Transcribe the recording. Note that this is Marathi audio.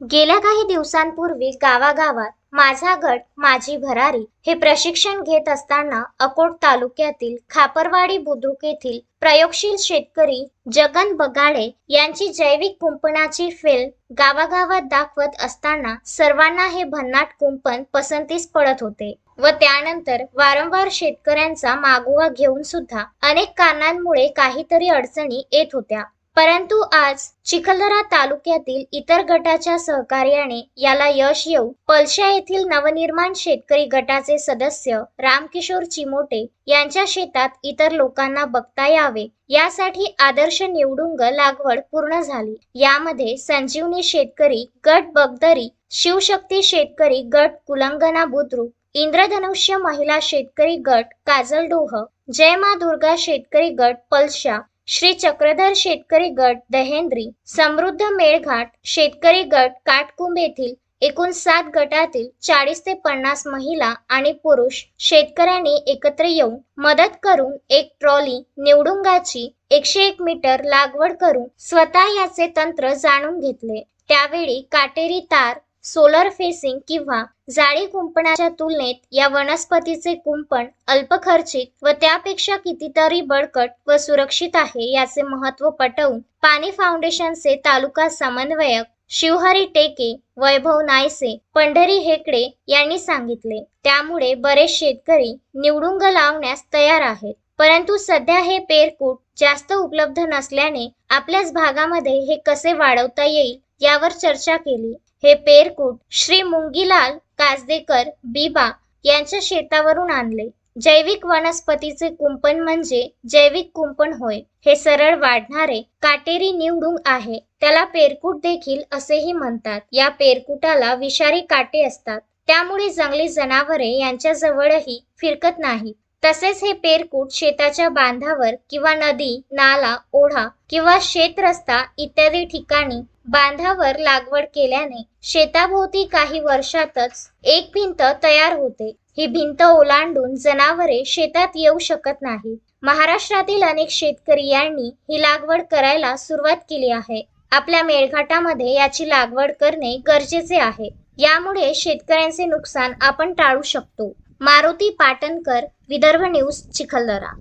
गेल्या काही दिवसांपूर्वी गावागावात माझा गट माझी भरारी हे प्रशिक्षण घेत असताना अकोट तालुक्यातील खापरवाडी बुद्रुक येथील प्रयोगशील शेतकरी जगन बगाडे यांची जैविक कुंपणाची फिल्म गावागावात दाखवत असताना सर्वांना हे भन्नाट कुंपण पसंतीस पडत होते व त्यानंतर वारंवार शेतकऱ्यांचा मागोवा घेऊन सुद्धा अनेक कारणांमुळे काहीतरी अडचणी येत होत्या. परंतु आज चिखलदरा तालुक्यातील इतर गटाच्या सहकार्याने याला यश येऊ पलशा येथील नवनिर्माण शेतकरी गटाचे सदस्य रामकिशोर चिमोटे यांच्या शेतात इतर लोकांना बघता यावे यासाठी आदर्श निवडुंग लागवड पूर्ण झाली. यामध्ये संजीवनी शेतकरी गट बगदरी शिवशक्ती शेतकरी गट कुलंगना बुद्रुक इंद्रधनुष्य महिला शेतकरी गट काजलडोह जय मा दुर्गा शेतकरी गट पलशा श्री चक्रधर शेतकरी गट दहेंद्री समृद्ध मेळघाट शेतकरी गट काटकुंभ येथील एकूण सात गटातील चाळीस ते पन्नास महिला आणि पुरुष शेतकऱ्यांनी एकत्र येऊन मदत करून एक ट्रॉली निवडुंगाची एकशे एक मीटर लागवड करून स्वतः याचे तंत्र जाणून घेतले. त्यावेळी काटेरी तार सोलर फेसिंग किंवा जाळी कुंपणाच्या तुलनेत या वनस्पतीचे कुंपण अल्पखर्चिक व त्यापेक्षा कितीतरी बळकट व सुरक्षित आहे याचे महत्त्व पटवून पाणी फाउंडेशनचे तालुका समन्वयक शिवहरी टेके वैभव नायसे पंढरी हेकडे यांनी सांगितले. त्यामुळे बरेच शेतकरी निवडुंग लावण्यास तयार आहेत. परंतु सध्या हे पेरकूट जास्त उपलब्ध नसल्याने आपल्याच भागामध्ये हे कसे वाढवता येईल यावर चर्चा केली. हे पेरकूट श्री मुंगीलाल काजदेकर बिबा यांच्या शेतावरून आणले. जैविक वनस्पतीचे कुंपण म्हणजे जैविक कुंपण होय. हे सरळ वाढणारे काटेरी निवडुंग आहे. त्याला पेरकूट देखील असेही म्हणतात. या पेरकुटाला विषारी काटे असतात. त्यामुळे जंगली जनावरे यांच्या जवळही फिरकत नाहीत. तसेच हे पेरकूट शेताच्या बांधावर किंवा नदी नाला ओढा किंवा शेत रस्ता इत्यादी ठिकाणी बांधावर लागवड केल्याने शेताभोवती काही वर्षातच एक भिंत तयार होते. ही भिंत ओलांडून जनावरे शेतात येऊ शकत नाही महाराष्ट्रातील अनेक शेतकरी यांनी ही लागवड करायला सुरुवात केली आहे. आपल्या मेळघाटामध्ये याची लागवड करणे गरजेचे आहे. यामुळे शेतकऱ्यांचे नुकसान आपण टाळू शकतो. मारुती पाटणकर विदर्भ न्यूज चिखलदरा.